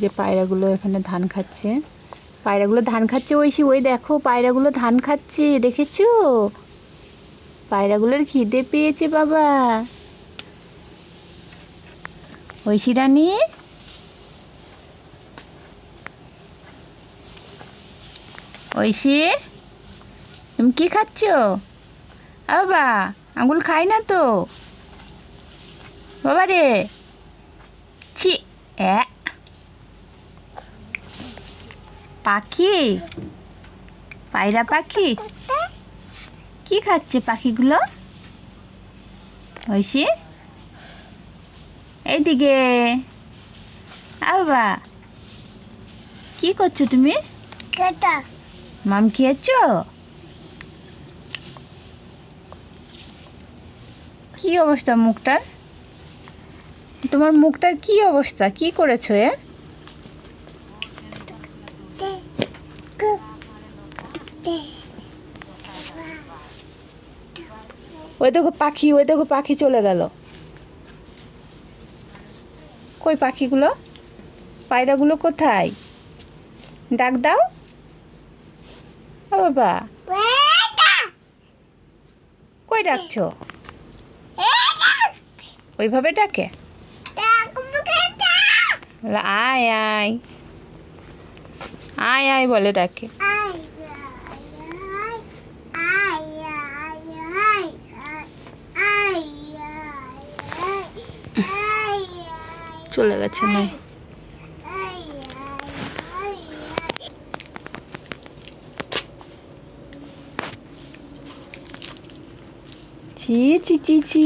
যে পায়রাগুলো এখানে ধান খাচ্ছে। পায়রাগুলো ধান খাচ্ছে ঐশী, ওই দেখো পায়রাগুলো ধান খাচ্ছে, দেখেছ? পায়রাগুলোর খিদে পেয়েছে বাবা। ঐশী রানী? ঐশী, তুমি কি খাচ্ছ? বাবা আঙুল খাই না তো। বাবা রে। ছি এ। পাখি? পায়রা পাখি? কি খাচ্ছে পাখিগুলো? ঐশী? এইদিকে। আ বাবা কি করছ তুমি? মাম খেয়েছো? কি অবস্থা মুখটার? তোমার মুখটার কি অবস্থা? কি করেছ এ? ওই দেখো পাখি ওই দেখো পাখি চলে গেল। কই পাখিগুলো? পায়রাগুলো কোথায়? ডাক দাও। ও বাবা। কই ডাকছো? ওইভাবে ডাকে? আয় আয়। আয় আয়, বলে ডাকে। চলে গেছে না চি চি চি চি